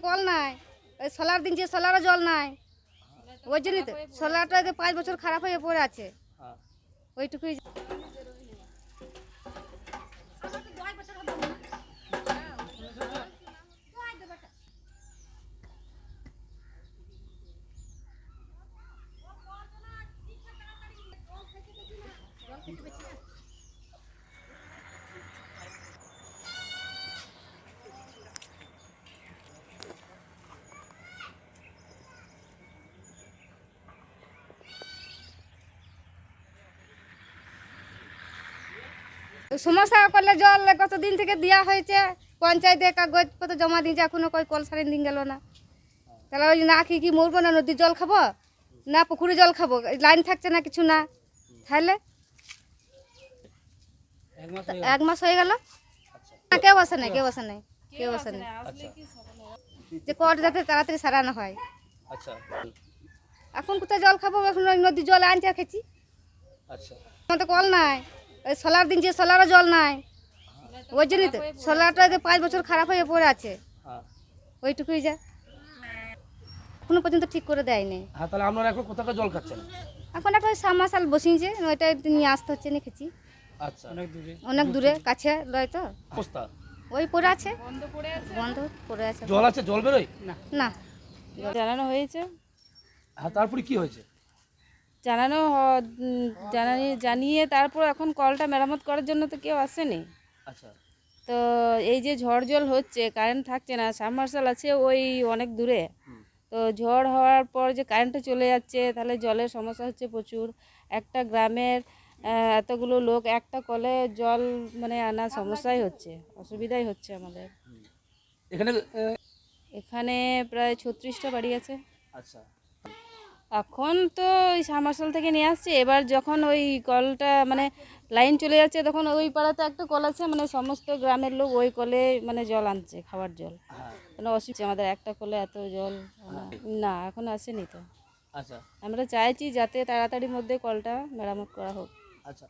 তো কল নাই। ওই সোলার দিনছে সোলারও জল নাই। ওই জন্যই তো সোলারটা যে পাঁচ বছর খারাপ হয়ে পড়ে আছে। ওইটুকুই সমস্যা করলে জল কত দিন থেকে দেওয়া হয়েছে? পঞ্চায়েতে কাগজপত্র জমা দিয়েছে এখনও কই কল সারেন দিন গেল না। তাহলে ওই না খেয়ে কি মরবো না নদীর জল খাব? না পুকুরে জল খাব? লাইন থাকছে না কিছু না? তাহলে? এক মাস হয়ে গেল। না কেউ আসে নাই কেউ আসে নাই কেউ আসে নাই। যে কট যাতে তাড়াতাড়ি সারানো হয়। আচ্ছা। এখন কোথায় জল খাব? এখন নদীর জল আনতে আর খেছি আচ্ছা কল নাই। ওই সোলার দিন যে সোলারও জল নাই। ওই জন্যই তো সোলারটা যে পাঁচ বছর খারাপ হয়ে পড়ে আছে। হ্যাঁ। ওইটুকুই যা। এখনও পর্যন্ত ঠিক করে দেয়নি। হ্যাঁ তাহলে আপনারা এখন কোথাকার জল খাচ্ছেন? এখন একটা সামাশাল বসিয়েছে ওইটা নিয়ে আসতে হচ্ছে নিখেছি আচ্ছা। অনেক দূরে। অনেক দূরে কাছে লয় তো। অবস্থা? ওই পড়ে আছে। বন্ধ পড়ে আছে? জল আছে? জল বেরোয়? না। না। জানানো হয়েছে। হ্যাঁ তারপরে কি হয়েছে? জানানো জানানি জানিয়ে তারপর এখন কলটা মেরামত করার জন্য তো কেউ আসেনি। আচ্ছা। তো এই যে ঝড় জল হচ্ছে কারেন্ট থাকছে না সাবমার্শাল আছে ওই অনেক দূরে। তো ঝড় হওয়ার পর যে কারেন্টটা চলে যাচ্ছে তাহলে জলের সমস্যা হচ্ছে প্রচুর। একটা গ্রামের এতগুলো লোক একটা কলে জল মানে আনা সমস্যাই হচ্ছে অসুবিধাই হচ্ছে আমাদের। এখানে এখানে প্রায় ছত্রিশটা বাড়ি আছে। আচ্ছা। এখন তো ওই সামারসল থেকে নিয়ে আসছি। এবার যখন ওই কলটা মানে লাইন চলে যাচ্ছে তখন ওই পাড়াতে একটা কল আছে মানে সমস্ত গ্রামের লোক ওই কলে মানে জল আনছে খাবার জল। মানে অসুবিধা আমাদের একটা কলে এত জল না এখন আসেনি তো। আচ্ছা। আমরা চাইছি যাতে তাড়াতাড়ির মধ্যে কলটা মেরামত করা হোক। আচ্ছা।